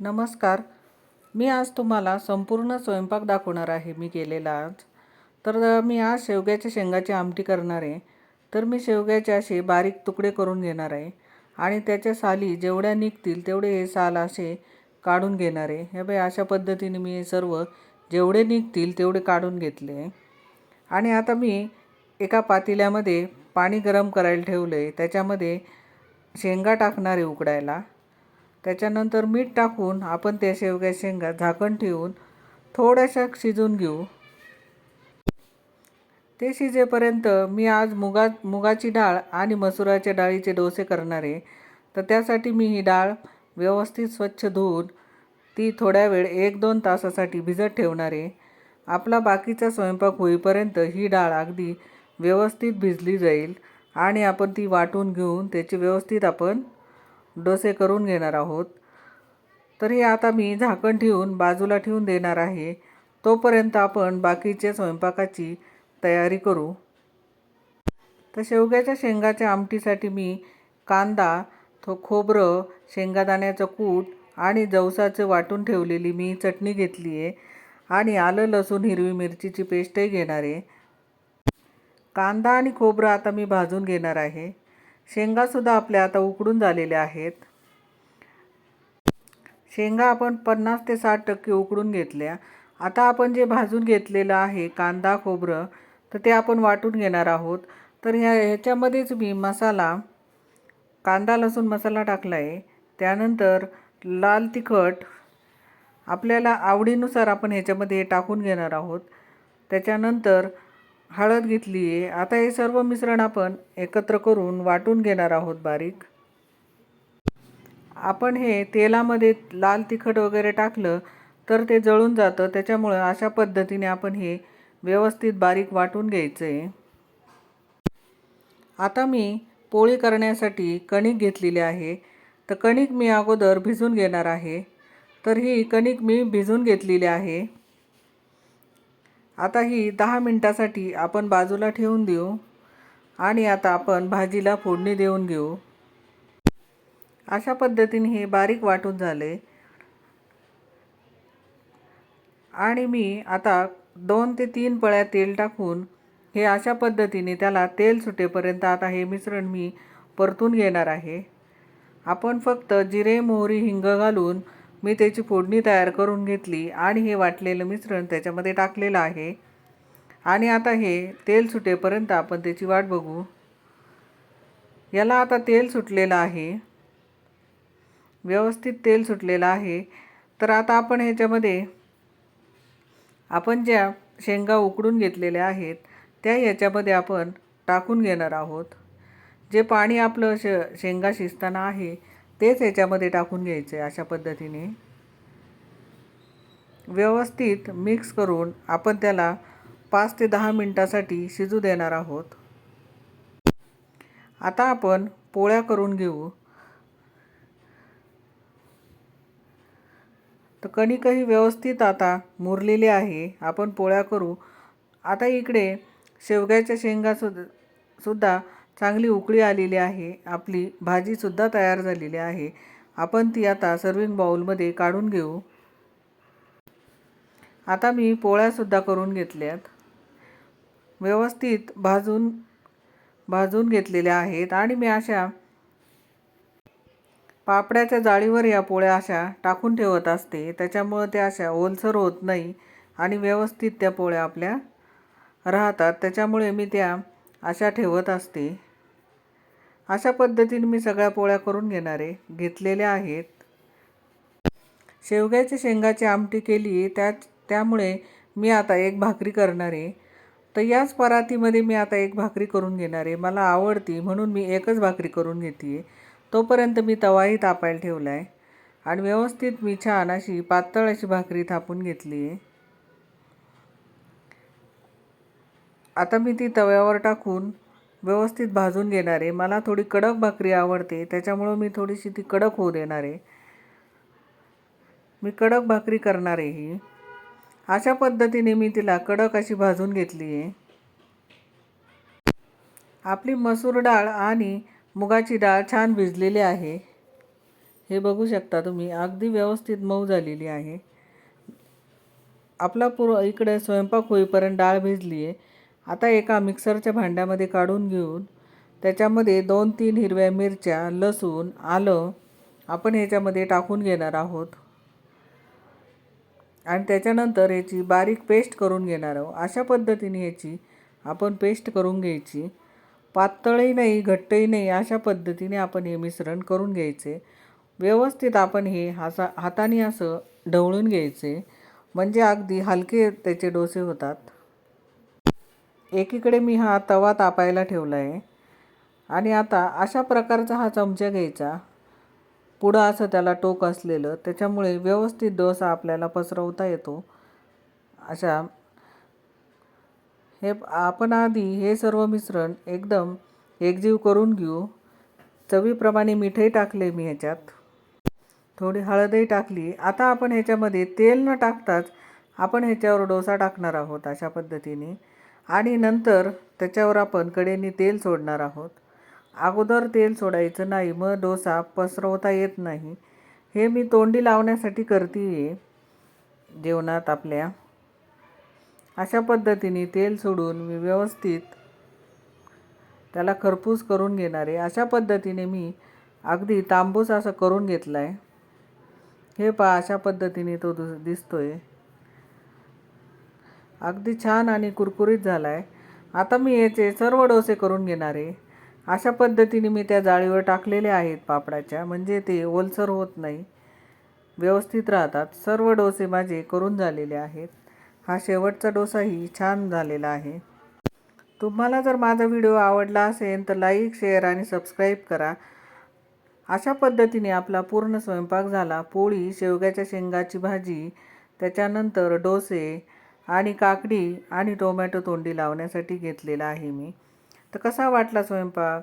नमस्कार. मी आज तुम्हाला संपूर्ण स्वयंपाक दाखवणार आहे. मी केलेला आज. तर मी आज शेवग्याच्या शेंगाची आमटी करणार आहे. तर मी शेवग्याचे असे बारीक तुकडे करून घेणार आहे. आणि त्याच्या साली जेवढ्या निघतील तेवढे हे साल असे काढून घेणार आहे. हे बाई अशा पद्धतीने मी हे सर्व जेवढे निघतील तेवढे काढून घेतले आणि आता मी एका पातेल्यामध्ये पाणी गरम करायला ठेवलं आहे त्याच्यामध्ये शेंगा टाकणार आहे उकडायला. त्याच्यानंतर मीठ टाकून आपण त्या शेवग्या शेंगा झाकण ठेवून थोड्याशा शिजून घेऊ. ते शिजेपर्यंत मी आज मुगा मुगाची डाळ आणि मसुराच्या डाळीचे डोसे करणार आहे. तर त्यासाठी मी ही डाळ व्यवस्थित स्वच्छ धुवून ती थोड्या वेळ एक दोन तासासाठी भिजत ठेवणार आहे. आपला बाकीचा स्वयंपाक होईपर्यंत ही डाळ अगदी व्यवस्थित भिजली जाईल आणि आपण ती वाटून घेऊन त्याची व्यवस्थित आपण डोसे करून घेणार आहोत. तर हे आता मी झाकण ठेवून बाजूला ठेवून देणार आहे. तोपर्यंत आपण बाकीच्या स्वयंपाकाची तयारी करू. तर शेवग्याच्या शेंगाच्या आमटीसाठी मी कांदा थो खोबरं शेंगादाण्याचं कूट आणि जवसाचं वाटून ठेवलेली मी चटणी घेतली आहे आणि आलं लसूण हिरवी मिरचीची पेस्टही घेणार आहे. कांदा आणि खोबरं आता मी भाजून घेणार आहे. शेंगासुद्धा आपल्या आता उकडून झालेल्या आहेत. शेंगा आपण पन्नास ते साठ टक्के उकडून घेतल्या. आता आपण जे भाजून घेतलेलं आहे कांदा खोबरं तर ते आपण वाटून घेणार आहोत. तर ह्या ह्याच्यामध्येच मी मसाला कांदा लसूण मसाला टाकला आहे त्यानंतर लाल तिखट आपल्याला आवडीनुसार आपण ह्याच्यामध्ये टाकून घेणार आहोत. त्याच्यानंतर हळद घेतली आहे. आता हे सर्व मिश्रण आपण एकत्र करून वाटून घेणार आहोत बारीक. आपण हे तेलामध्ये लाल तिखट वगैरे टाकलं तर ते जळून जातं. त्याच्यामुळं अशा पद्धतीने आपण हे व्यवस्थित बारीक वाटून घ्यायचं. आहे आता मी पोळी करण्यासाठी कणिक घेतलेली आहे. तर कणिक मी अगोदर भिजून घेणार आहे. तर ही कणिक मी भिजून घेतलेली आहे. आता ही दहा मिनटासाठी आपण बाजूला ठेवून देऊ आणि आता आपण भाजीला फोडणी देऊन घेऊ. अशा पद्धतीने हे बारीक वाटून झाले. आणि मी आता दोन ते तीन पळ्या तेल टाकून हे अशा पद्धतीने त्याला तेल सुटेपर्यंत आता हे मिश्रण मी परतून घेणार आहे. आपण फक्त जिरे मोहरी हिंग घालून मी त्याची फोडणी तयार करून घेतली आणि हे वाटलेलं मिश्रण त्याच्यामध्ये टाकलेलं आहे. आणि आता हे तेल सुटेपर्यंत आपण त्याची वाट बघू. याला आता तेल सुटलेलं आहे. व्यवस्थित तेल सुटलेलं आहे. तर आता आपण ह्याच्यामध्ये आपण ज्या शेंगा उकडून घेतलेल्या आहेत त्या ह्याच्यामध्ये आपण टाकून घेणार आहोत. जे पाणी आपलं श शेंगा शिजताना आहे तेच याच्यामध्ये टाकून घ्यायचं आहे अशा पद्धतीने. व्यवस्थित मिक्स करून आपण त्याला पाच ते दहा मिनटासाठी शिजू देणार आहोत. आता आपण पोळ्या करून घेऊ. तर कणिकही व्यवस्थित आता मुरलेली आहे. आपण पोळ्या करू. आता इकडे शेवग्याच्या शेंगा सुद्धा सुद्धा चांगली उकळी आलेली आहे. आपली भाजीसुद्धा तयार झालेली आहे. आपण ती आता सर्विंग बाउलमध्ये काढून घेऊ. आता मी पोळ्यासुद्धा करून घेतल्यात. व्यवस्थित भाजून भाजून घेतलेल्या आहेत आणि मी अशा पापड्याच्या जाळीवर या पोळ्या अशा टाकून ठेवत असते. त्याच्यामुळं त्या अशा ओलसर होत नाही आणि व्यवस्थित त्या पोळ्या आपल्या राहतात. त्याच्यामुळे मी त्या अशा ठेवत असते. अशा पद्धतीने मी सगळ्या पोळ्या करून घेणार आहे. घेतलेल्या आहेत. शेवग्याच्या शेंगाची आमटी केली त्या त्यामुळे मी आता एक भाकरी करणार आहे. तर याच परातीमध्ये मी आता एक भाकरी करून घेणार आहे. मला आवडती म्हणून मी एकच भाकरी करून घेते आहे. तोपर्यंत मी तवाही तापायला ठेवला आहे. आणि व्यवस्थित मी छान अशी पातळ अशी भाकरी थापून घेतली आहे. आता मी ती तव्यावर टाकून व्यवस्थित भाजून घेणार. आहे मला थोडी कडक भाकरी आवडते. त्याच्यामुळं मी थोडीशी ती कडक होऊ देणार आहे. मी कडक भाकरी करणार आहे ही. अशा पद्धतीने मी तिला कडक अशी भाजून घेतली आहे. आपली मसूर डाळ आणि मुगाची डाळ छान भिजलेली आहे. हे बघू शकता तुम्ही. अगदी व्यवस्थित मऊ झालेली आहे. आपला पूर्व इकडे स्वयंपाक होईपर्यंत डाळ भिजली आहे. आता एका मिक्सरच्या भांड्यामध्ये काढून घेऊन त्याच्यामध्ये दोन तीन हिरव्या मिरच्या लसूण आलं आपण ह्याच्यामध्ये टाकून घेणार आहोत. आणि त्याच्यानंतर याची बारीक पेस्ट करून घेणार आहोत. अशा पद्धतीने याची आपण पेस्ट करून घ्यायची. पातळही नाही घट्टही नाही अशा पद्धतीने आपण हे मिश्रण करून घ्यायचे. व्यवस्थित आपण हे हासा हाताने असं ढवळून घ्यायचे. म्हणजे अगदी हलके त्याचे डोसे होतात. एकीकडे मी हा तवा तापायला ठेवला आहे आणि आता अशा प्रकारचा हा चमचा घ्यायचा. पुढं असं त्याला टोक असलेलं त्याच्यामुळे व्यवस्थित डोसा आपल्याला पसरवता येतो. अशा. हे आपण आधी हे सर्व मिश्रण एकदम एकजीव करून घेऊ. चवीप्रमाणे मीठही टाकले मी ह्याच्यात. थोडी हळदही टाकली. आता आपण ह्याच्यामध्ये तेल न टाकताच आपण ह्याच्यावर डोसा टाकणार आहोत अशा पद्धतीने. आणि नंतर त्याच्यावर आपण कडेने तेल सोडणार आहोत. अगोदर तेल सोडायचं नाही मग डोसा पसरवता येत नाही. हे मी तोंडी लावण्यासाठी करते आहे जेवणात आपल्या. अशा पद्धतीने तेल सोडून मी व्यवस्थित त्याला खरपूस करून घेणार आहे. अशा पद्धतीने मी अगदी तांबूस असं करून घेतला आहे हे पहा अशा पद्धतीने तो दु आहे अगदी छान आणि कुरकुरीत झाला आहे आता मी याचे सर्व डोसे करून घेणार आहे. अशा पद्धतीने मी त्या जाळीवर टाकलेले आहेत पापडाच्या म्हणजे ते ओलसर होत नाही. व्यवस्थित राहतात. सर्व डोसे माझे करून झालेले आहेत. हा शेवटचा डोसाही छान झालेला आहे. तुम्हाला जर माझा व्हिडिओ आवडला असेल तर लाईक शेअर आणि सबस्क्राईब करा. अशा पद्धतीने आपला पूर्ण स्वयंपाक झाला. पोळी शेवग्याच्या शेंगाची भाजी त्याच्यानंतर डोसे आणि काकडी आणि टोमॅटो तोंडी लावण्यासाठी घेतलेला आहे मी. तर कसा वाटला स्वयंपाक?